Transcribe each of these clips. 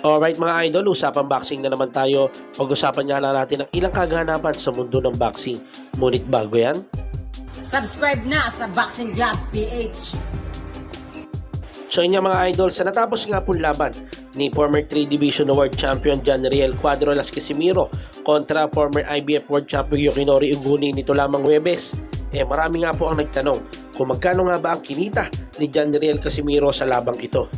Alright mga idol, usapang boxing na naman tayo. Pag-usapan nga na natin ang ilang kaganapan sa mundo ng boxing. Ngunit bago yan, Subscribe na sa Boxing Club PH. So yun mga idol, sa natapos nga pong laban ni former 3 Division World Champion John Riel Cuadro Las Casimiro kontra former IBF World Champion Yukinori Uguni nito lamang Webes, eh marami nga po ang nagtanong kung magkano nga ba ang kinita ni John Riel Casimiro sa labang ito.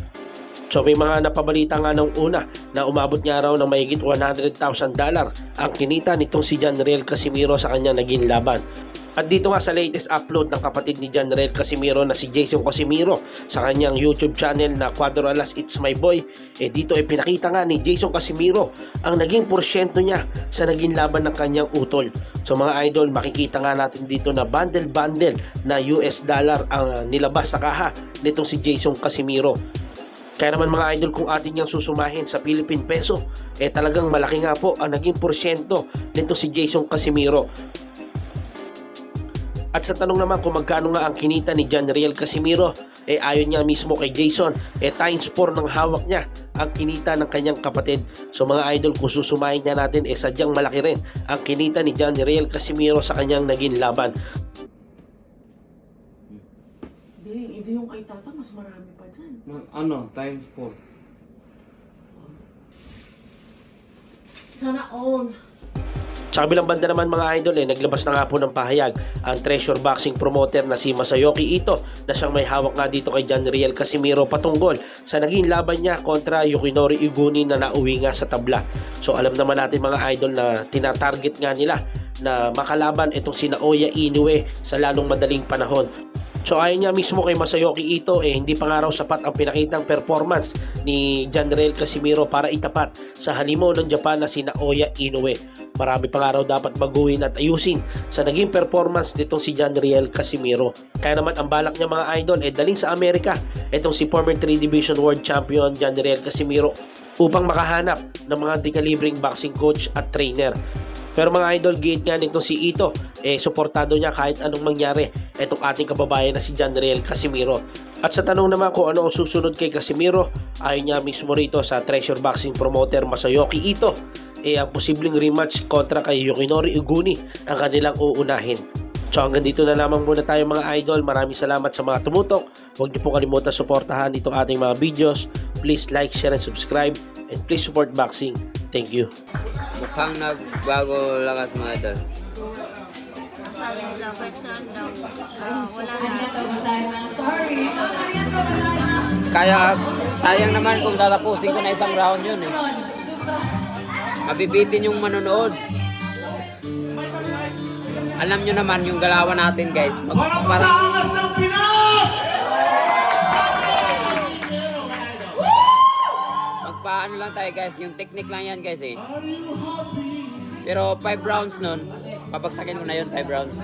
So may mga napabalita nga nung una na umabot nga raw ng mahigit 100,000 dollar ang kinita nitong si John Riel Casimiro sa kanyang naging laban. At dito nga sa latest upload ng kapatid ni John Riel Casimiro na si Jason Casimiro sa kanyang YouTube channel na Cuadro Alas It's My Boy, eh dito ay pinakita nga ni Jason Casimiro ang naging porsyento niya sa naging laban ng kanyang utol. So mga idol, makikita nga natin dito na bundle-bundle na US dollar ang nilabas sa kaha nitong si Jason Casimiro. Kaya naman mga idol kung atin niyang susumahin sa Philippine Peso, eh talagang malaki nga po ang naging porsyento nito si Jason Casimiro. At sa tanong naman kung magkano nga ang kinita ni John Riel Casimiro, eh ayon niya mismo kay Jason, eh times 4 ng hawak niya ang kinita ng kanyang kapatid. So mga idol, kung susumahin niya natin, eh sadyang malaki rin ang kinita ni John Riel Casimiro sa kanyang naging laban. Hindi, hindi yung kay tata, mas marami pa dyan. Mag- ano, times 4. Sana all. Sa kabilang banda naman mga idol eh, naglabas na nga po ng pahayag ang treasure boxing promoter na si Masayoki Ito na siyang may hawak nga dito kay John Riel Casimiro patungkol sa naging laban niya kontra Yukinori Iguni na nauwi nga sa tabla. So alam naman natin mga idol na tinatarget nga nila na makalaban itong si Naoya Inoue sa lalong madaling panahon. So ayon niya mismo kay Masayoki Ito eh hindi pa nga raw sapat ang pinakitang performance ni John Riel Casimiro para itapat sa halimaw ng Japan na si Naoya Inoue. Marami pa nga raw dapat baguhin at ayusin sa naging performance nitong si John Riel Casimiro. Kaya naman ang balak niya mga idol ay daling sa Amerika itong si former 3 Division World Champion John Riel Casimiro upang makahanap ng mga dekalibring boxing coach at trainer. Pero mga idol, gate nga nito si Ito, eh suportado niya kahit anong mangyari itong ating kababayan na si John Riel Casimiro. At sa tanong naman kung ano ang susunod kay Casimiro, ayon niya mismo rito sa Treasure Boxing Promoter Masayoki Ito, eh ang posibleng rematch kontra kay Yukinori Uguni ang kanilang uunahin. So hanggang dito na lamang muna tayo mga idol. Maraming salamat sa mga tumutok. Huwag niyo po kalimutan suportahan itong ating mga videos. Please like, share, and subscribe. And please support boxing. Thank you. Mukhang nagbago lakas mga idol. Sabi nila first round daw, ah, wala na. Kaya sayang naman kung tatapusin ko na isang round yun eh. Mabibitin yung manonood. Alam nyo naman yung galawan natin guys. Mag, parang, Magpaano lang tayo guys. Yung technique lang yan guys eh. Pero 5 rounds nun, papagsakin ko na yun 5 rounds.